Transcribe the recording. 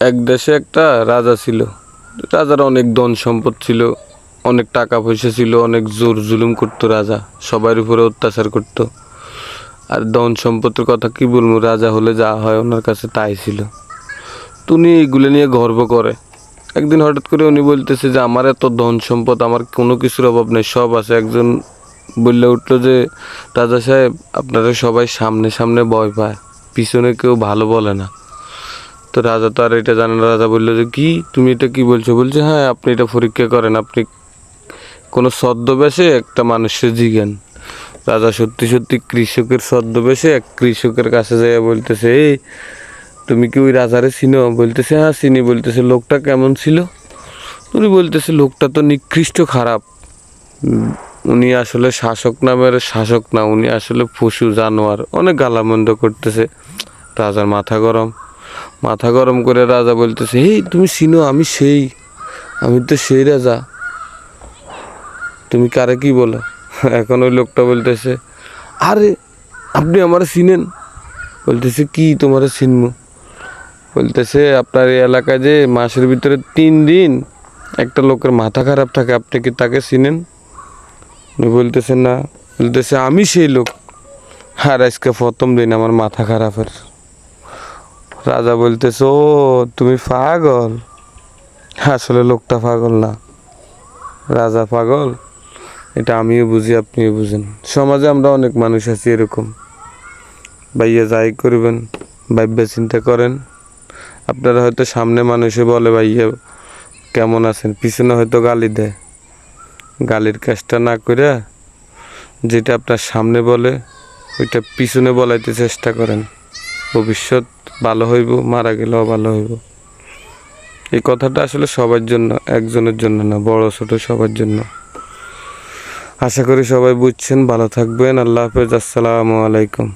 এক দেশে একটা রাজা ছিল। রাজার অনেক ধন সম্পদ ছিল, অনেক টাকা পয়সা ছিল, অনেক জোর জুলুম করতো রাজা, সবার উপরে অত্যাচার করতো। আর ধন সম্পদের কথা কি বলব, রাজা হলে যা হয় ওনার কাছে তাই ছিল। তো উনি এগুলো নিয়ে গর্ব করে। একদিন হঠাৎ করে উনি বলতেছে যে, আমার এত ধন সম্পদ, আমার কোনো কিছুর অভাব নেই, সব আছে। একজন বললে উঠল যে, রাজা সাহেব, আপনারা সবাই সামনে সামনে ভয় পায়, পিছনে কেউ ভালো বলে না। তো রাজা তো আর এটা জানে না। রাজা বলল যে, কি? তুমি এটা কি বলছো? বলছে হ্যাঁ আপনি এটা পরীক্ষা করেন। আপনি কোনো ছদ্মবেশে একটা মানুষের জিজ্ঞান। রাজা সত্যি সত্যি কৃষকের ছদ্মবেশে এক কৃষকের কাছে যাই বলতেছে, এই, তুমি কি ওই রাজারে চিনো? বলতেছে হ্যাঁ চিনি। বলতেছে, লোকটা কেমন ছিল? উনি বলতেছে, লোকটা তো নিকৃষ্ট খারাপ। উনি আসলে শাসক নামের শাসক না, উনি আসলে পশু জানোয়ার। অনেক গালামন্দ করতেছে। রাজার মাথা গরম। মাথা গরম করে রাজা বলতেছে এই তুমি চিনো, আমি সেই, আমি তো সেই রাজা। তুমি কারে কি বলো? এখন ওই লোকটা বলতেছে, আরে, আপনি আমার চিনেন? বলতেছে, কি তোমার চিনমু বলতেছে, আপনার এই এলাকায় যে মাসের ভিতরে তিন দিন একটা লোকের মাথা খারাপ থাকে, আপনি কি তাকে চিনেন? বলতেছে, না। বলতেছে, আমি সেই লোক। আর আজকে প্রথম দিন আমার মাথা খারাপের। রাজা বলতেছ তুমি পাগল? আসলে লোকটা পাগল না। রাজা পাগল? এটা আমিও বুঝি, আপনিও বুঝেন। সমাজে আমরা অনেক মানুষ আছি এরকম। ভাইয়া যাই করবেন, ভাইব্যা চিন্তা করেন। আপনারা হয়তো সামনে মানুষে বলে, ভাইয়া, কেমন আছেন? পিছনে হয়তো গালি দেয়। গালির কাজটা না করে যেটা আপনার সামনে বলে, ওইটা পিছনে বলাইতে চেষ্টা করেন। ভবিষ্যৎ ভালো হইব, মারা গেলেও ভালো হইব। এই কথাটা আসলে সবার জন্য, একজনের জন্য না, বড় ছোট সবার জন্য। আশা করি সবাই বুঝছেন, ভালো থাকবেন। আল্লাহ হাফেজ, আসসালামু আলাইকুম।